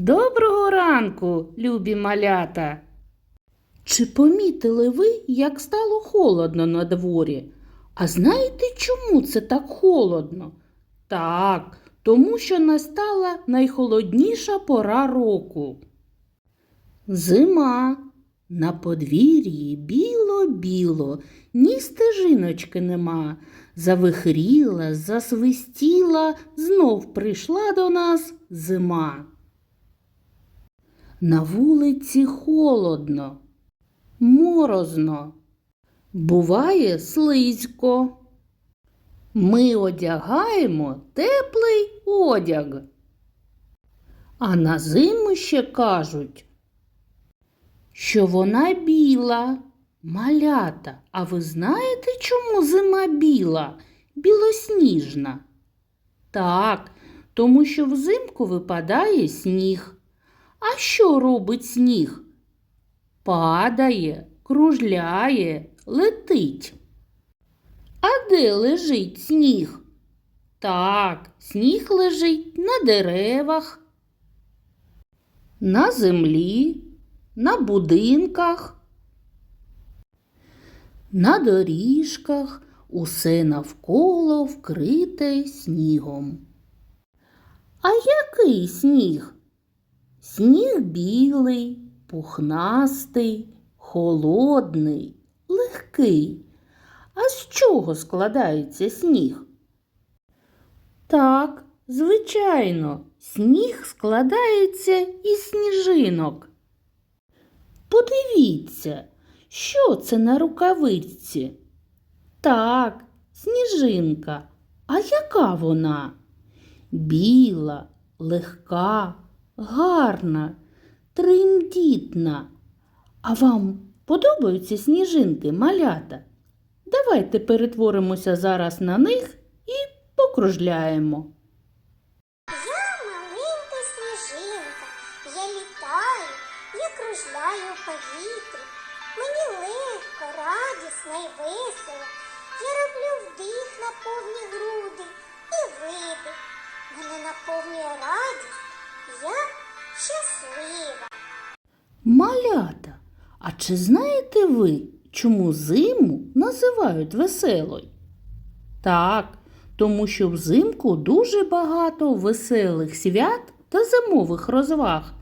Доброго ранку, любі малята. Чи помітили ви, як стало холодно на дворі? А знаєте, чому це так холодно? Так, тому що настала найхолодніша пора року. Зима. На подвір'ї біло-біло, ні стежиночки нема. Завихріла, засвистіла, знов прийшла до нас зима. На вулиці холодно, морозно, буває слизько. Ми одягаємо теплий одяг. А на зиму ще кажуть, що вона біла. Малята, а ви знаєте, чому зима біла, білосніжна? Так, тому що взимку випадає сніг. А що робить сніг? Падає, кружляє, летить. А де лежить сніг? Так, сніг лежить на деревах, на землі, на будинках, на доріжках усе навколо вкрите снігом. А який сніг? Сніг білий, пухнастий, холодний, легкий. А з чого складається сніг? Так, звичайно, сніг складається із сніжинок. Подивіться, що це на рукавичці? Так, сніжинка. А яка вона? Біла, легка, гарна, тремдітна. А вам подобаються сніжинки, малята? Давайте перетворимося зараз на них і покружляємо. Я маленька сніжинка, я літаю, я кружляю в повітрі. Мені легко, радісно і весело. Я роблю вдих на повні груди і видих. Мене наповнює радість, я щаслива. Малята, а чи знаєте ви, чому зиму називають веселою? Так, тому що взимку дуже багато веселих свят та зимових розваг.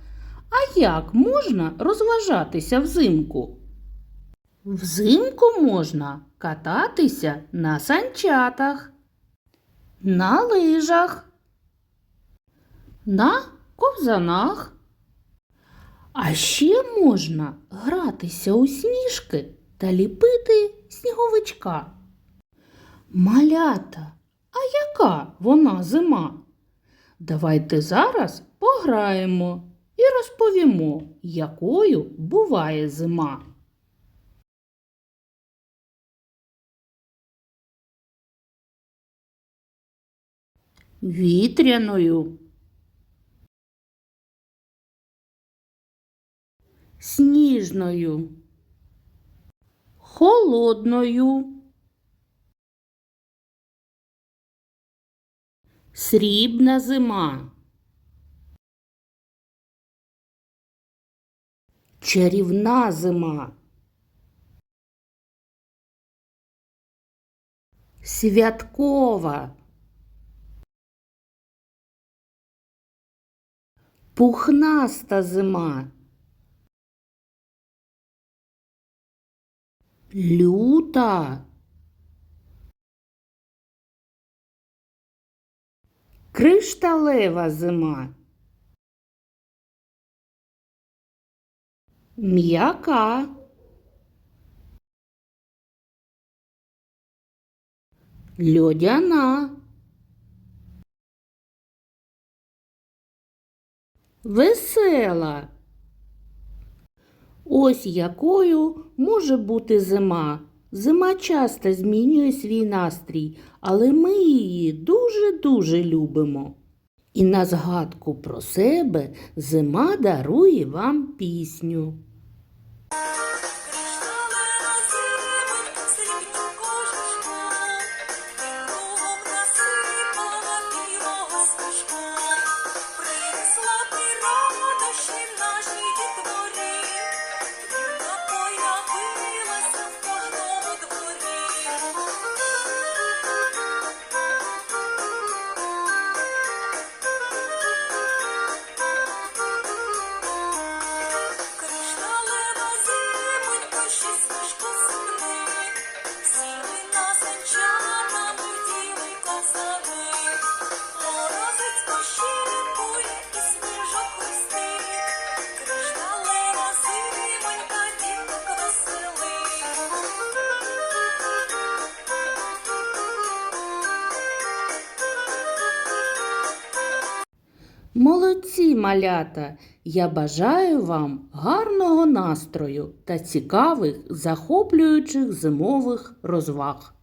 А як можна розважатися взимку? Взимку можна кататися на санчатах, на лижах, на ковзанах. А ще можна гратися у сніжки та ліпити сніговичка. Малята, а яка вона зима? Давайте зараз пограємо і розповімо, якою буває зима. Вітряною. Сніжною. Холодною. Срібна зима. Чарівна зима. Святкова. Пухнаста зима. Люта. Кришталева зима. М'яка. Льодяна. Весела. Ось якою може бути зима. Зима часто змінює свій настрій, але ми її дуже-дуже любимо. І на згадку про себе зима дарує вам пісню. Малята! Я бажаю вам гарного настрою та цікавих, захоплюючих зимових розваг.